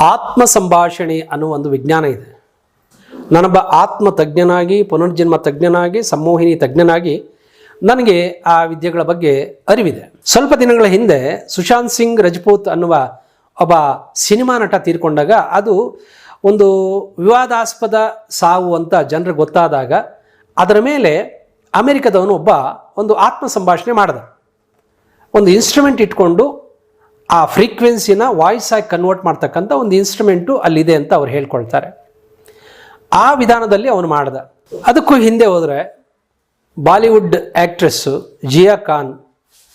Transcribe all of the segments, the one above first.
ಆತ್ಮ ಸಂಭಾಷಣೆ ಅನ್ನೋ ಒಂದು ವಿಜ್ಞಾನ ಇದೆ. ನಾನೊಬ್ಬ ಆತ್ಮ ತಜ್ಞನಾಗಿ ಪುನರ್ಜನ್ಮ ತಜ್ಞನಾಗಿ ಸಮ್ಮೋಹಿನಿ ತಜ್ಞನಾಗಿ ನನಗೆ ಆ ವಿದ್ಯೆಗಳ ಬಗ್ಗೆ ಅರಿವಿದೆ. ಸ್ವಲ್ಪ ದಿನಗಳ ಹಿಂದೆ ಸುಶಾಂತ್ ಸಿಂಗ್ ರಜಪೂತ್ ಅನ್ನುವ ಒಬ್ಬ ಸಿನಿಮಾ ನಟ ತೀರ್ಕೊಂಡಾಗ ಅದು ಒಂದು ವಿವಾದಾಸ್ಪದ ಸಾವು ಅಂತ ಜನರಿಗೆ ಗೊತ್ತಾದಾಗ ಅದರ ಮೇಲೆ ಅಮೆರಿಕದವನು ಒಬ್ಬ ಒಂದು ಆತ್ಮ ಸಂಭಾಷಣೆ ಮಾಡಿದ. ಒಂದು ಇನ್ಸ್ಟ್ರೂಮೆಂಟ್ ಇಟ್ಕೊಂಡು ಆ ಫ್ರೀಕ್ವೆನ್ಸಿನ ವಾಯ್ಸ್ ಆಗಿ ಕನ್ವರ್ಟ್ ಮಾಡ್ತಕ್ಕಂಥ ಒಂದು ಇನ್ಸ್ಟ್ರೂಮೆಂಟು ಅಲ್ಲಿದೆ ಅಂತ ಅವ್ರು ಹೇಳ್ಕೊಳ್ತಾರೆ. ಆ ವಿಧಾನದಲ್ಲಿ ಅವನು ಮಾಡ್ದ. ಅದಕ್ಕೂ ಹಿಂದೆ ಹೋದರೆ ಬಾಲಿವುಡ್ ಆ್ಯಕ್ಟ್ರೆಸ್ಸು ಜಿಯಾ ಖಾನ್,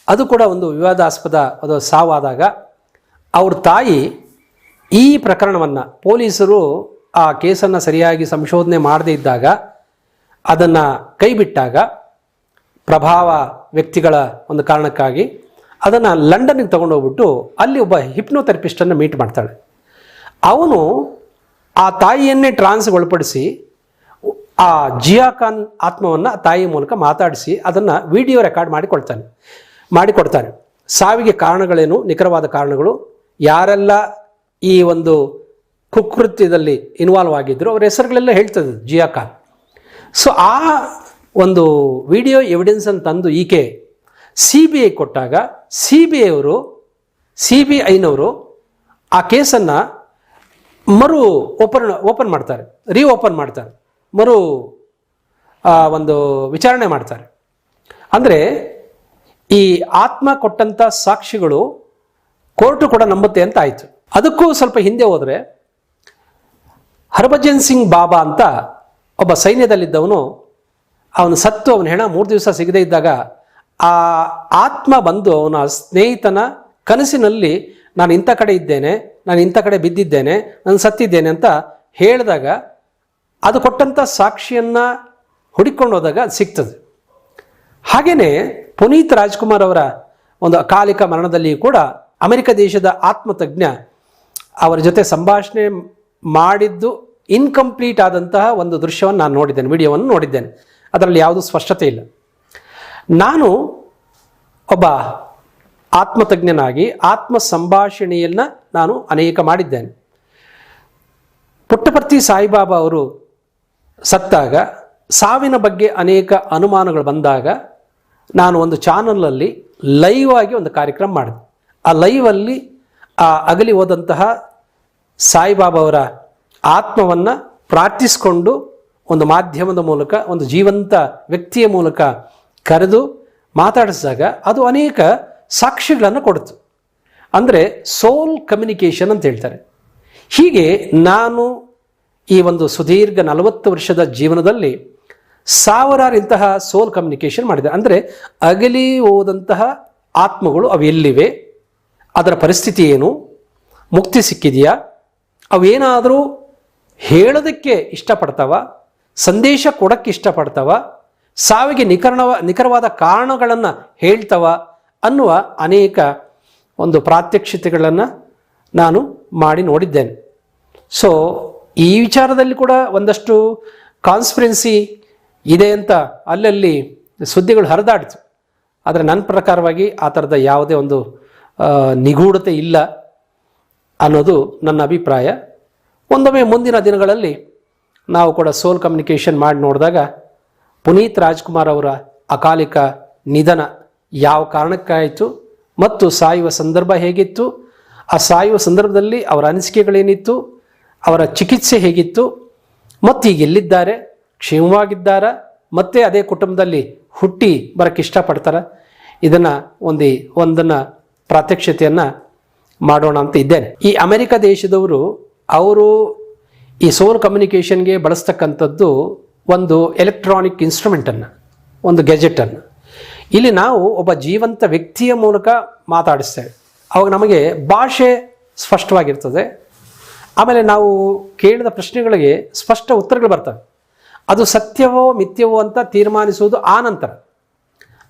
ಅದು ಕೂಡ ಒಂದು ವಿವಾದಾಸ್ಪದ ಅದು ಸಾವಾದಾಗ ಅವ್ರ ತಾಯಿ ಈ ಪ್ರಕರಣವನ್ನು ಪೊಲೀಸರು ಆ ಕೇಸನ್ನು ಸರಿಯಾಗಿ ಸಂಶೋಧನೆ ಮಾಡದೇ ಇದ್ದಾಗ ಅದನ್ನು ಕೈಬಿಟ್ಟಾಗ ಪ್ರಭಾವ ವ್ಯಕ್ತಿಗಳ ಒಂದು ಕಾರಣಕ್ಕಾಗಿ ಅದನ್ನು ಲಂಡನ್ಗೆ ತಗೊಂಡೋಗ್ಬಿಟ್ಟು ಅಲ್ಲಿ ಒಬ್ಬ ಹಿಪ್ನೋಥೆರಪಿಸ್ಟನ್ನು ಮೀಟ್ ಮಾಡ್ತಾಳೆ. ಅವನು ಆ ತಾಯಿಯನ್ನೇ ಟ್ರಾನ್ಸ್ಗೆ ಒಳಪಡಿಸಿ, ಆ ಜಿಯಾ ಖಾನ್ ಆತ್ಮವನ್ನು ತಾಯಿ ಮೂಲಕ ಮಾತಾಡಿಸಿ ಅದನ್ನು ವಿಡಿಯೋ ರೆಕಾರ್ಡ್ ಮಾಡಿಕೊಳ್ತಾನೆ, ಮಾಡಿಕೊಡ್ತಾನೆ. ಸಾವಿಗೆ ಕಾರಣಗಳೇನು, ನಿಖರವಾದ ಕಾರಣಗಳು? ಯಾರೆಲ್ಲ ಈ ಒಂದು ಕುಕೃತ್ಯದಲ್ಲಿ ಇನ್ವಾಲ್ವ್ ಆಗಿದ್ದರು ಅವ್ರ ಹೆಸರುಗಳೆಲ್ಲ ಹೇಳ್ತದೆ ಜಿಯಾ ಖಾನ್. ಸೊ ಆ ಒಂದು ವಿಡಿಯೋ ಎವಿಡೆನ್ಸನ್ನು ತಂದು ಈಕೆ ಸಿ ಬಿ ಐ ಕೊಟ್ಟಾಗ ಸಿ ಬಿ ಐವರು ಸಿ ಬಿ ಐನವರು ಆ ಕೇಸನ್ನು ಮರು ಓಪನ್ ಓಪನ್ ಮಾಡ್ತಾರೆ ರೀ ಓಪನ್ ಮಾಡ್ತಾರೆ, ಮರು ಒಂದು ವಿಚಾರಣೆ ಮಾಡ್ತಾರೆ. ಅಂದರೆ ಈ ಆತ್ಮ ಕೊಟ್ಟಂಥ ಸಾಕ್ಷಿಗಳು ಕೋರ್ಟು ಕೂಡ ನಂಬುತ್ತೆ ಅಂತ ಆಯಿತು. ಅದಕ್ಕೂ ಸ್ವಲ್ಪ ಹಿಂದೆ ಹೋದರೆ ಹರ್ಭಜನ್ ಸಿಂಗ್ ಬಾಬಾ ಅಂತ ಒಬ್ಬ ಸೈನ್ಯದಲ್ಲಿದ್ದವನು, ಅವನು ಸತ್ತು, ಅವನ ಹೆಣ ಮೂರು ದಿವಸ ಸಿಗದೇ ಇದ್ದಾಗ ಆ ಆತ್ಮ ಬಂದು ಅವನ ಸ್ನೇಹಿತನ ಕನಸಿನಲ್ಲಿ ನಾನು ಇಂಥ ಕಡೆ ಇದ್ದೇನೆ, ನಾನು ಇಂಥ ಕಡೆ ಬಿದ್ದಿದ್ದೇನೆ, ನಾನು ಸತ್ತಿದ್ದೇನೆ ಅಂತ ಹೇಳಿದಾಗ ಅದು ಕೊಟ್ಟಂಥ ಸಾಕ್ಷಿಯನ್ನು ಹುಡುಕೊಂಡು ಹೋದಾಗ ಅದು ಸಿಗ್ತದೆ. ಹಾಗೆಯೇ ಪುನೀತ್ ರಾಜ್ಕುಮಾರ್ ಅವರ ಒಂದು ಅಕಾಲಿಕ ಮರಣದಲ್ಲಿಯೂ ಕೂಡ ಅಮೆರಿಕ ದೇಶದ ಆತ್ಮತಜ್ಞ ಅವರ ಜೊತೆ ಸಂಭಾಷಣೆ ಮಾಡಿದ್ದು ಇನ್ಕಂಪ್ಲೀಟ್ ಆದಂತಹ ಒಂದು ದೃಶ್ಯವನ್ನು ನಾನು ನೋಡಿದ್ದೇನೆ, ವಿಡಿಯೋವನ್ನು ನೋಡಿದ್ದೇನೆ. ಅದರಲ್ಲಿ ಯಾವುದೂ ಸ್ಪಷ್ಟತೆ ಇಲ್ಲ. ನಾನು ಒಬ್ಬ ಆತ್ಮತಜ್ಞನಾಗಿ ಆತ್ಮ ಸಂಭಾಷಣೆಯನ್ನು ನಾನು ಅನೇಕ ಮಾಡಿದ್ದೇನೆ. ಪುಟ್ಟಪರ್ತಿ ಸಾಯಿಬಾಬಾ ಅವರು ಸತ್ತಾಗ ಸಾವಿನ ಬಗ್ಗೆ ಅನೇಕ ಅನುಮಾನಗಳು ಬಂದಾಗ ನಾನು ಒಂದು ಚಾನಲಲ್ಲಿ ಲೈವ್ ಆಗಿ ಒಂದು ಕಾರ್ಯಕ್ರಮ ಮಾಡಿದೆ. ಆ ಲೈವಲ್ಲಿ ಆ ಅಗಲಿ ಹೋದಂತಹ ಸಾಯಿಬಾಬಾ ಅವರ ಆತ್ಮವನ್ನು ಪ್ರಾರ್ಥಿಸಿಕೊಂಡು ಒಂದು ಮಾಧ್ಯಮದ ಮೂಲಕ, ಒಂದು ಜೀವಂತ ವ್ಯಕ್ತಿಯ ಮೂಲಕ ಕರೆದು ಮಾತಾಡಿಸಿದಾಗ ಅದು ಅನೇಕ ಸಾಕ್ಷಿಗಳನ್ನು ಕೊಡ್ತು ಅಂದರೆ ಸೋಲ್ ಕಮ್ಯುನಿಕೇಷನ್ ಅಂತ ಹೇಳ್ತಾರೆ. ಹೀಗೆ ನಾನು ಈ ಒಂದು ಸುದೀರ್ಘ ನಲವತ್ತು ವರ್ಷದ ಜೀವನದಲ್ಲಿ ಸಾವಿರಾರು ಇಂತಹ ಸೋಲ್ ಕಮ್ಯುನಿಕೇಷನ್ ಮಾಡಿದೆ. ಅಂದರೆ ಅಗಲಿ ಹೋದಂತಹ ಆತ್ಮಗಳು ಅವು ಎಲ್ಲಿವೆ, ಅದರ ಪರಿಸ್ಥಿತಿ ಏನು, ಮುಕ್ತಿ ಸಿಕ್ಕಿದೆಯಾ ಅವೇನಾದರೂ ಹೇಳೋದಕ್ಕೆ ಇಷ್ಟಪಡ್ತಾವ, ಸಂದೇಶ ಕೊಡೋಕ್ಕೆ ಇಷ್ಟಪಡ್ತಾವ ಸಾವಿಗೆ ನಿಖರಣವ ನಿಖರವಾದ ಕಾರಣಗಳನ್ನು ಹೇಳ್ತವ ಅನ್ನುವ ಅನೇಕ ಒಂದು ಪ್ರಾತ್ಯಕ್ಷಿತೆಗಳನ್ನು ನಾನು ಮಾಡಿ ನೋಡಿದ್ದೇನೆ. ಸೊ ಈ ವಿಚಾರದಲ್ಲಿ ಕೂಡ ಒಂದಷ್ಟು ಕಾನ್ಸ್ಪಿರೆನ್ಸಿ ಇದೆ ಅಂತ ಅಲ್ಲಲ್ಲಿ ಸುದ್ದಿಗಳು ಹರಿದಾಡ್ತು. ಆದರೆ ನನ್ನ ಪ್ರಕಾರವಾಗಿ ಆ ಥರದ ಯಾವುದೇ ಒಂದು ನಿಗೂಢತೆ ಇಲ್ಲ ಅನ್ನೋದು ನನ್ನ ಅಭಿಪ್ರಾಯ. ಒಂದೊಮ್ಮೆ ಮುಂದಿನ ದಿನಗಳಲ್ಲಿ ನಾವು ಕೂಡ ಸೋಲ್ ಕಮ್ಯುನಿಕೇಷನ್ ಮಾಡಿ ನೋಡಿದಾಗ ಪುನೀತ್ ರಾಜ್ಕುಮಾರ್ ಅವರ ಅಕಾಲಿಕ ನಿಧನ ಯಾವ ಕಾರಣಕ್ಕಾಯಿತು ಮತ್ತು ಸಾಯುವ ಸಂದರ್ಭ ಹೇಗಿತ್ತು? ಆ ಸಾಯುವ ಸಂದರ್ಭದಲ್ಲಿ ಅವರ ಅನಿಸಿಕೆಗಳೇನಿತ್ತು? ಅವರ ಚಿಕಿತ್ಸೆ ಹೇಗಿತ್ತು? ಮತ್ತು ಈಗ ಎಲ್ಲಿದ್ದಾರೆ? ಕ್ಷೇಮವಾಗಿದ್ದಾರ? ಮತ್ತೆ ಅದೇ ಕುಟುಂಬದಲ್ಲಿ ಹುಟ್ಟಿ ಬರೋಕ್ಕೆ ಇಷ್ಟಪಡ್ತಾರ? ಇದನ್ನು ಒಂದು ಒಂದನ್ನು ಪ್ರಾತ್ಯಕ್ಷತೆಯನ್ನು ಮಾಡೋಣ ಅಂತ ಇದ್ದೇನೆ. ಈ ಅಮೆರಿಕ ದೇಶದವರು ಅವರು ಈ ಸೋಲ್ ಕಮ್ಯುನಿಕೇಷನ್ಗೆ ಬಳಸ್ತಕ್ಕಂಥದ್ದು ಒಂದು ಎಲೆಕ್ಟ್ರಾನಿಕ್ ಇನ್ಸ್ಟ್ರೂಮೆಂಟನ್ನು ಒಂದು ಗೆಜೆಟನ್ನು ಇಲ್ಲಿ ನಾವು ಒಬ್ಬ ಜೀವಂತ ವ್ಯಕ್ತಿಯ ಮೂಲಕ ಮಾತಾಡಿಸ್ತೇವೆ. ಅವಾಗ ನಮಗೆ ಭಾಷೆ ಸ್ಪಷ್ಟವಾಗಿರ್ತದೆ. ಆಮೇಲೆ ನಾವು ಕೇಳಿದ ಪ್ರಶ್ನೆಗಳಿಗೆ ಸ್ಪಷ್ಟ ಉತ್ತರಗಳು ಬರ್ತವೆ. ಅದು ಸತ್ಯವೋ ಮಿಥ್ಯವೋ ಅಂತ ತೀರ್ಮಾನಿಸುವುದು ಆ ನಂತರ.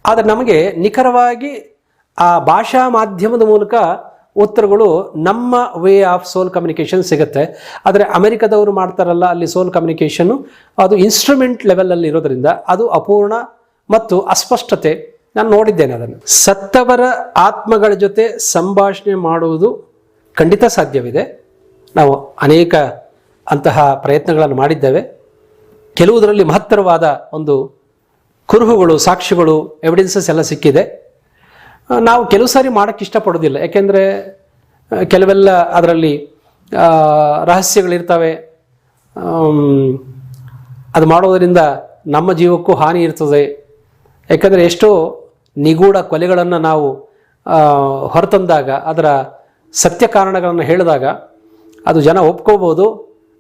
ಆದರೆ ನಮಗೆ ನಿಖರವಾಗಿ ಆ ಭಾಷಾ ಮಾಧ್ಯಮದ ಮೂಲಕ ಉತ್ತರಗಳು ನಮ್ಮ ವೇ ಆಫ್ ಸೋಲ್ ಕಮ್ಯುನಿಕೇಷನ್ ಸಿಗುತ್ತೆ. ಆದರೆ ಅಮೆರಿಕದವರು ಮಾಡ್ತಾರಲ್ಲ, ಅಲ್ಲಿ ಸೋಲ್ ಕಮ್ಯುನಿಕೇಷನ್ನು ಅದು ಇನ್ಸ್ಟ್ರೂಮೆಂಟ್ ಲೆವೆಲಲ್ಲಿ ಇರೋದ್ರಿಂದ ಅದು ಅಪೂರ್ಣ ಮತ್ತು ಅಸ್ಪಷ್ಟತೆ. ನಾನು ನೋಡಿದ್ದೇನೆ ಅದನ್ನು. ಸತ್ತವರ ಆತ್ಮಗಳ ಜೊತೆ ಸಂಭಾಷಣೆ ಮಾಡುವುದು ಖಂಡಿತ ಸಾಧ್ಯವಿದೆ. ನಾವು ಅನೇಕ ಅಂತಹ ಪ್ರಯತ್ನಗಳನ್ನು ಮಾಡಿದ್ದೇವೆ. ಕೆಲವುದರಲ್ಲಿ ಮಹತ್ತರವಾದ ಒಂದು ಕುರುಹುಗಳು, ಸಾಕ್ಷಿಗಳು ಎವಿಡೆನ್ಸಸ್ ಎಲ್ಲ ಸಿಕ್ಕಿದೆ. ನಾವು ಕೆಲವು ಸಾರಿ ಮಾಡೋಕ್ಕೆ ಇಷ್ಟಪಡೋದಿಲ್ಲ. ಯಾಕೆಂದರೆ ಕೆಲವೆಲ್ಲ ಅದರಲ್ಲಿ ರಹಸ್ಯಗಳಿರ್ತವೆ. ಅದು ಮಾಡೋದರಿಂದ ನಮ್ಮ ಜೀವಕ್ಕೂ ಹಾನಿ ಇರ್ತದೆ. ಯಾಕಂದರೆ ಎಷ್ಟೋ ನಿಗೂಢ ಕೊಲೆಗಳನ್ನು ನಾವು ಹೊರತಂದಾಗ, ಅದರ ಸತ್ಯ ಕಾರಣಗಳನ್ನು ಹೇಳಿದಾಗ, ಅದು ಜನ ಒಪ್ಕೋಬೋದು,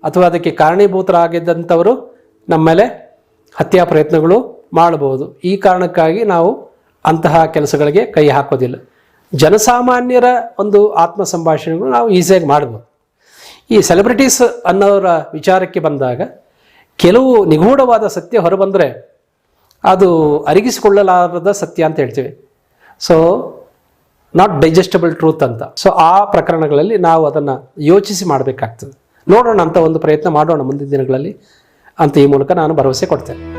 ಅಥವಾ ಅದಕ್ಕೆ ಕಾರಣೀಭೂತರಾಗಿದ್ದಂಥವರು ನಮ್ಮ ಮೇಲೆ ಹತ್ಯಾ ಪ್ರಯತ್ನಗಳು ಮಾಡಬಹುದು. ಈ ಕಾರಣಕ್ಕಾಗಿ ನಾವು ಅಂತಹ ಕೆಲಸಗಳಿಗೆ ಕೈ ಹಾಕೋದಿಲ್ಲ. ಜನಸಾಮಾನ್ಯರ ಒಂದು ಆತ್ಮ ಸಂಭಾಷಣೆಗಳು ನಾವು ಈಸಿಯಾಗಿ ಮಾಡ್ಬೋದು. ಈ ಸೆಲೆಬ್ರಿಟೀಸ್ ಅನ್ನೋರ ವಿಚಾರಕ್ಕೆ ಬಂದಾಗ ಕೆಲವು ನಿಗೂಢವಾದ ಸತ್ಯ ಹೊರಬಂದರೆ ಅದು ಅರಿಗಿಸಿಕೊಳ್ಳಲಾರದ ಸತ್ಯ ಅಂತ ಹೇಳ್ತೀವಿ. ಸೊ ನಾಟ್ ಡೈಜೆಸ್ಟಬಲ್ ಟ್ರೂತ್ ಅಂತ. ಸೊ ಆ ಪ್ರಕರಣಗಳಲ್ಲಿ ನಾವು ಅದನ್ನು ಯೋಚಿಸಿ ಮಾಡಬೇಕಾಗ್ತದೆ. ನೋಡೋಣ ಅಂತ ಒಂದು ಪ್ರಯತ್ನ ಮಾಡೋಣ ಮುಂದಿನ ದಿನಗಳಲ್ಲಿ ಅಂತ ಈ ಮೂಲಕ ನಾನು ಭರವಸೆ ಕೊಡ್ತೇನೆ.